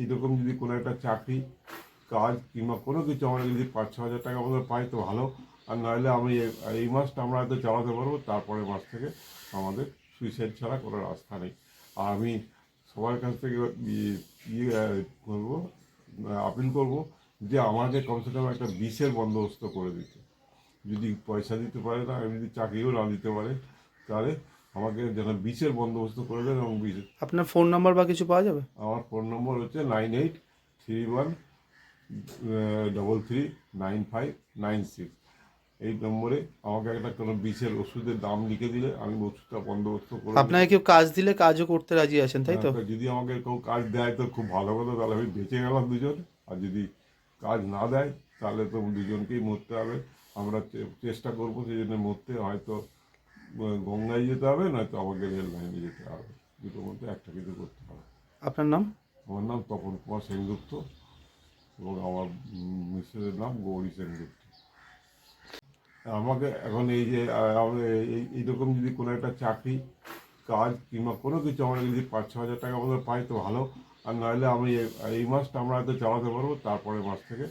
এইরকম যদি কোনো একটা চাকরি, কাজ কিংবা কোনো কিছু আমরা যদি পাঁচ, ছ হাজার টাকা মতো পাই তো ভালো। আর নাহলে আমি এই মাসটা আমরা হয়তো চালাতে পারব তারপরে মাস থেকে আমাদের সুইসাইড ছাড়া কোনো রাস্তা নেই। আর আমি সবার কাছ থেকে ইয়ে করব আপিল করব যে আমাকে কমসে কম একটা বিষের বন্দোবস্ত করে দিতে। যদি পয়সা দিতে পারে না আমি যদি চাকরিও না দিতে পারে, তাহলে আমাকে যেন বিষের বন্দোবস্ত করে দেন এবং বিষ আপনার ফোন নাম্বার বা কিছু পাওয়া যাবে? আমার ফোন নম্বর হচ্ছে nine eight three one double three nine five nine six এই নম্বরে আমাকে একটা কোনো বিষের ওষুধের দাম লিখে দিলে আমি ওষুধটা বন্দোবস্ত করে আপনাকে কেউ কাজ দিলে কাজও করতে রাজি আছেন তাই তো? যদি আমাকে কেউ কাজ দেয় তো খুব ভালো কথা তাহলে আমি বেঁচে গেলাম দুজন। আর যদি কাজ না দেয় তাহলে তো দুজনকেই মরতে হবে। আমরা চেষ্টা করব সেই জন্য মরতে হয়তো গঙ্গায় যেতে হবে নয়তো আমাকে রেল লাইনে যেতে হবে। দুটোর মধ্যে একটা কিছু করতে হবে। আপনার নাম? আমার নাম তপন কুমার সেনগুপ্ত এবং আমার মিস্টারের নাম গৌরী সেনগুপ্ত। আমাকে এখন এই যে এই এইরকম যদি কোনো একটা চাকরি কাজ কিংবা কোনো কিছু আমরা যদি পাঁচ ছ হাজার টাকা মতো পাই তো ভালো। আর নাহলে আমি এই মাসটা আমরা হয়তো চালাতে পারব তারপরে মাস থেকে